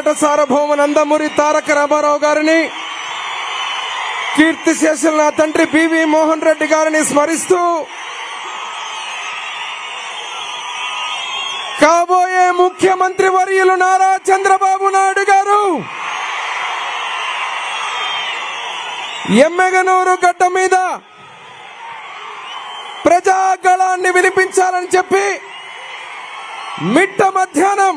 నట సార్వభౌమ నందమూరి తారక రామారావు గారిని కీర్తి శేషులు నా తండ్రి బివి మోహన్ రెడ్డి గారిని స్మరిస్తూ కాబోయే ముఖ్యమంత్రి వర్యులు నారా చంద్రబాబు నాయుడు గారు ఎమ్మెగనూరు గడ్డ మీద ప్రజాగళాన్ని వినిపించాలని చెప్పి మిట్ట మధ్యాహ్నం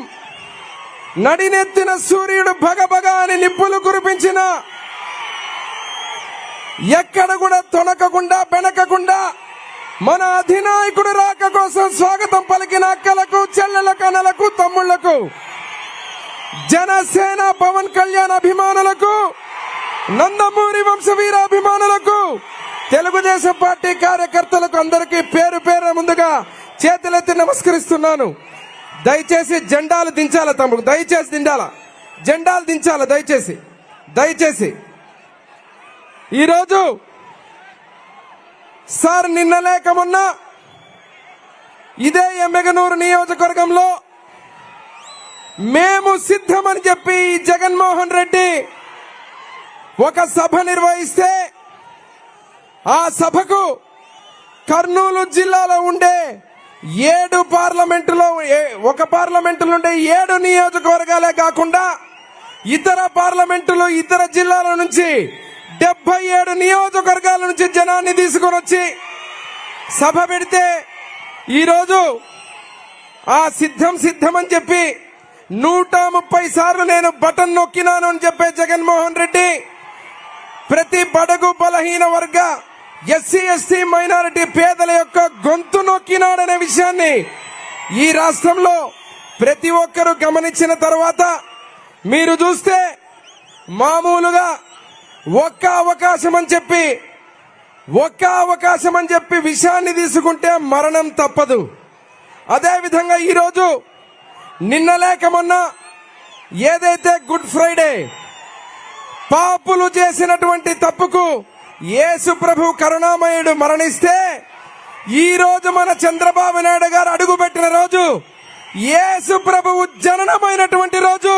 నడినెత్తిన సూర్యుడు భగభగ అని నిప్పులు కురిపించిన. ఎక్కడ కూడా తొనకకుండా బెనకకుండా మన అధినాయకుడు రాక కోసం స్వాగతం పలికిన అక్కలకు చెల్లెలకు అనలకు తమ్ముళ్ళకు జనసేన పవన్ కళ్యాణ్ అభిమానులకు నందమూరి వంశవీర అభిమానులకు తెలుగుదేశం పార్టీ కార్యకర్తలకు అందరికీ పేరు పేరు ముందుగా చేతులెత్తి నమస్కరిస్తున్నాను. దయచేసి జెండాలు దించాల తమ్ముడు? దయచేసి దిండాల? జెండాలు దించాల దయచేసి? దయచేసి. ఈరోజు సార్ నిన్న లేక మొన్న ఇదే ఎమ్మెగనూరు నియోజకవర్గంలో మేము సిద్ధమని చెప్పి జగన్మోహన్ రెడ్డి ఒక సభ నిర్వహిస్తే ఆ సభకు కర్నూలు జిల్లాలో ఉండే ఏడు పార్లమెంటులో ఏ- ఒక పార్లమెంటులో ఉండే ఏడు నియోజకవర్గాలే కాకుండా ఇతర పార్లమెంటులు ఇతర జిల్లాల నుంచి డెబ్బై ఏడు నియోజకవర్గాల నుంచి జనాన్ని తీసుకొని వచ్చి సభ పెడితే ఈరోజు ఆ సిద్ధం సిద్ధం అని చెప్పి నూట ముప్పై సార్లు నేను బటన్ నొక్కినాను అని చెప్పే జగన్మోహన్ రెడ్డి ప్రతి బడుగు బలహీన వర్గ ఎస్సీ ఎస్టీ మైనారిటీ పేదల యొక్క గొంతు నొక్కినాడనే విషయాన్ని ఈ రాష్ట్రంలో ప్రతి ఒక్కరూ గమనించిన తర్వాత మీరు చూస్తే మామూలుగా ఒక్క అవకాశం అని చెప్పి ఒక్క అవకాశం అని చెప్పి విషయాన్ని తీసుకుంటే మరణం తప్పదు. అదేవిధంగా ఈరోజు నిన్న లేక మొన్న ఏదైతే గుడ్ ఫ్రైడే పాపులు చేసినటువంటి తప్పుకు యేసు ప్రభు కరుణామయుడు మరణిస్తే ఈ రోజు మన చంద్రబాబు నాయుడు గారు అడుగుపెట్టిన రోజు. యేసు ప్రభువు జననమైనటువంటి రోజు.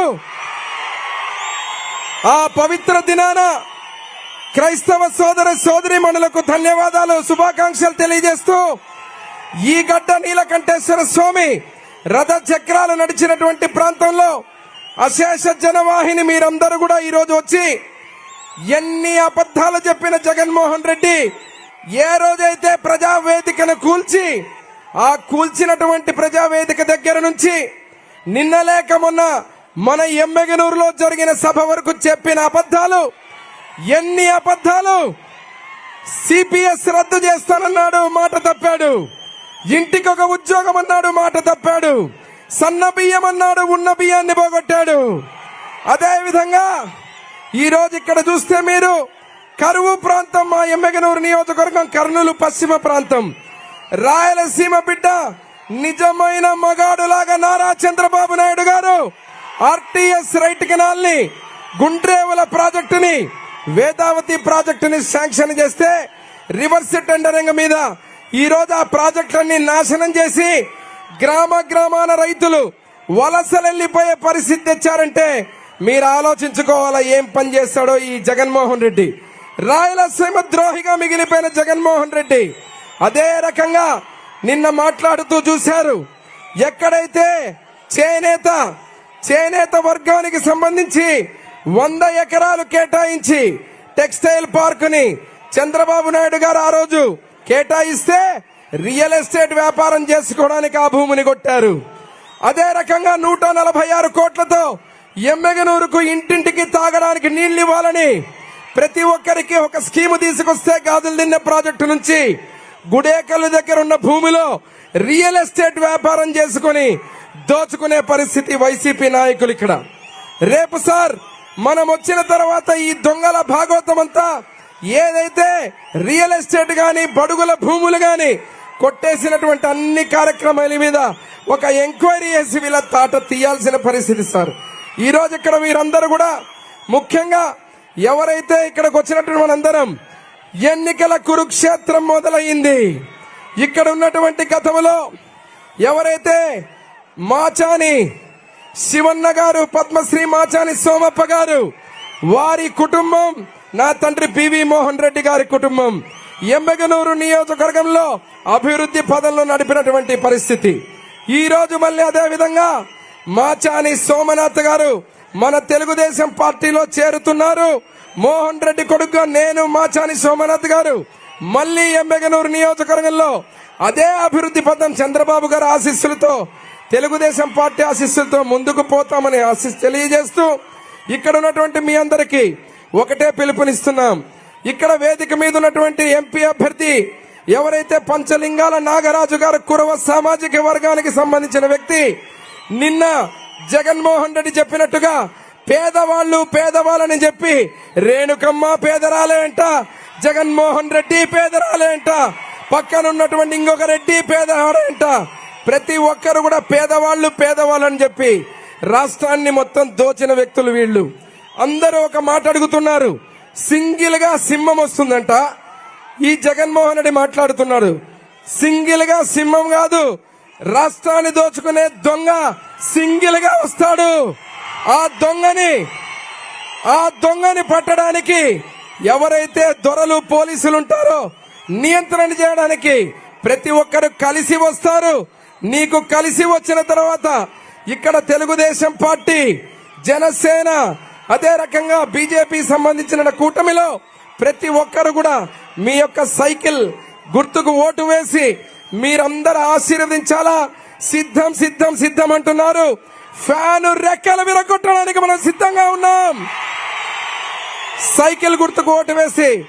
ఆ పవిత్ర దినాన క్రైస్తవ సోదర సోదరి మనులకు ధన్యవాదాలు శుభాకాంక్షలు తెలియజేస్తూ ఈ గడ్డ నీలకంఠేశ్వర స్వామి రథ చక్రాలు నడిచినటువంటి ప్రాంతంలో అశేష జనవాహిని మీరందరూ కూడా ఈరోజు వచ్చి ఎన్ని అబద్ధాలు చెప్పిన జగన్మోహన్ రెడ్డి ఏ రోజైతే ప్రజావేదికను కూల్చి ఆ కూల్చినటువంటి ప్రజావేదిక దగ్గర నుంచి నిన్న లేక మొన్న మన ఎమ్మెగనూరులో జరిగిన సభ వరకు చెప్పిన అబద్ధాలు ఎన్ని అబద్ధాలు సిపిఎస్ రద్దు చేస్తానన్నాడు మాట తప్పాడు. ఇంటికి ఒక ఉద్యోగం అన్నాడు మాట తప్పాడు. సన్న బియ్యం అన్నాడు ఉన్న బియ్యాన్ని పోగొట్టాడు. అదే ఈరోజు ఈ రోజు ఇక్కడ చూస్తే మీరు కరువు ప్రాంతం మా ఎమ్మెగనూరు నియోజకవర్గం కర్నూలు పశ్చిమ ప్రాంతం. రాయలసీమ బిడ్డ నిజమైన మగాడులాగా నారా చంద్రబాబు నాయుడు గారు ఆర్టీఎస్ రైట్ కెనాల్ని గుండ్రేవుల ప్రాజెక్టుని వేదావతి ప్రాజెక్టుని శాంక్షన్ చేస్తే రివర్స్ టెండరింగ్ మీద ఈ రోజు ఆ ప్రాజెక్టులన్నీ నాశనం చేసి గ్రామ గ్రామాన రైతులు వలసలెళ్ళిపోయే పరిస్థితి తెచ్చారంటే మీరు ఆలోచించుకోవాలా ఏం పని చేస్తాడో ఈ జగన్మోహన్ రెడ్డి? రాయలసీమ ద్రోహిగా మిగిలిపోయిన జగన్మోహన్ రెడ్డి. అదే రకంగా నిన్న మాట్లాడుతూ చూశారు. ఎక్కడైతే చేనేత చేనేత వర్గానికి సంబంధించి వంద ఎకరాలు కేటాయించి టెక్స్టైల్ పార్కుని చంద్రబాబు నాయుడు గారు ఆ రోజు కేటాయిస్తే రియల్ ఎస్టేట్ వ్యాపారం చేసుకోవడానికి ఆ భూమిని కొట్టారు. అదే రకంగా నూట నలభై ఆరు కోట్లతో ఎమ్మెగనూరుకు ఇంటింటికి తాగడానికి నీళ్ళు ఇవ్వాలని ప్రతి ఒక్కరికి ఒక స్కీమ్ తీసుకొస్తే గాజులు తిన్న ప్రాజెక్టు నుంచి గుడేకల్లు దగ్గర ఉన్న భూమిలో రియల్ ఎస్టేట్ వ్యాపారం చేసుకుని దోచుకునే పరిస్థితి వైసీపీ నాయకులు ఇక్కడ. రేపు సార్ మనం వచ్చిన తర్వాత ఈ దొంగల భాగవతం అంతా ఏదైతే రియల్ ఎస్టేట్ గాని బడుగుల భూములు గాని కొట్టేసినటువంటి అన్ని కార్యక్రమాల మీద ఒక ఎంక్వైరీ చేసి వీళ్ళ తాట తీయాల్సిన పరిస్థితి సార్. ఈ రోజు ఇక్కడ మీరందరూ కూడా ముఖ్యంగా ఎవరైతే ఇక్కడికి వచ్చినటువంటి మనందరం ఎన్నికల కురుక్షేత్రం మొదలయ్యింది. ఇక్కడ ఉన్నటువంటి గతంలో ఎవరైతే మాచాని శివన్న గారు పద్మశ్రీ మాచాని సోమప్ప గారు వారి కుటుంబం నా తండ్రి పివి మోహన్ రెడ్డి గారి కుటుంబం ఎమ్మెగనూరు నియోజకవర్గంలో అభివృద్ధి పదంలో నడిపినటువంటి పరిస్థితి. ఈ రోజు మళ్ళీ అదే విధంగా మాచాని సోమనాథ్ గారు మన తెలుగుదేశం పార్టీలో చేరుతున్నారు. మోహన్ రెడ్డి కొడుకుగా నేను మాచాని సోమనాథ్ గారు. మళ్ళీ ఎంబెగనూరు నియోజకవర్గంలో అదే అభివృద్ధి పథం చంద్రబాబు గారి ఆశీస్సులతో తెలుగుదేశం పార్టీ ఆశీస్సులతో ముందుకు పోతామని ఆశీస్ తెలియజేస్తూ ఇక్కడ ఉన్నటువంటి మీ అందరికీ ఒకటే పిలుపునిస్తున్నాం. ఇక్కడ వేదిక మీద ఉన్నటువంటి ఎంపీ అభ్యర్థి ఎవరైతే పంచలింగాల నాగరాజు గారు కురవ సామాజిక వర్గానికి సంబంధించిన వ్యక్తి నిన్న జగన్మోహన్ రెడ్డి చెప్పినట్టుగా పేదవాళ్ళు పేదవాళ్ళని చెప్పి రేణుకమ్మ పేదరాలే అంట జగన్మోహన్ రెడ్డి పేదరాలే అంట పక్కన ఉన్నటువంటి ఇంకొక రెడ్డి పేదవాడే అంట ప్రతి ఒక్కరు కూడా పేదవాళ్ళు పేదవాళ్ళని చెప్పి రాష్ట్రాన్ని మొత్తం దోచిన వ్యక్తులు వీళ్ళు. అందరూ ఒక మాట అడుగుతున్నారు. సింగిల్గా సింహం వస్తుందంట. ఈ జగన్మోహన్ రెడ్డి మాట్లాడుతున్నాడు సింగిల్గా సింహం కాదు రాష్ట్రాన్ని దోచుకునే దొంగ సింగిల్గా వస్తాడు. ఆ దొంగని ఆ దొంగని పట్టడానికి ఎవరైతే దొరలు పోలీసులు ఉంటారో నియంత్రణ చేయడానికి ప్రతి ఒక్కరు కలిసి వస్తారు. నీకు కలిసి వచ్చిన తర్వాత ఇక్కడ తెలుగుదేశం పార్టీ జనసేన అదే రకంగా బీజేపీ సంబంధించిన కూటమిలో ప్రతి ఒక్కరు కూడా మీ యొక్క సైకిల్ గుర్తుకు ఓటు వేసి మీరందరూ ఆశీర్వదించాలా? సిద్ధం సిద్ధం సిద్ధం అంటున్నారు. ఫ్యాను రెక్కలు విరగొట్టడానికి మనం సిద్ధంగా ఉన్నాం. సైకిల్ గుర్తుకు ఓటు వేసి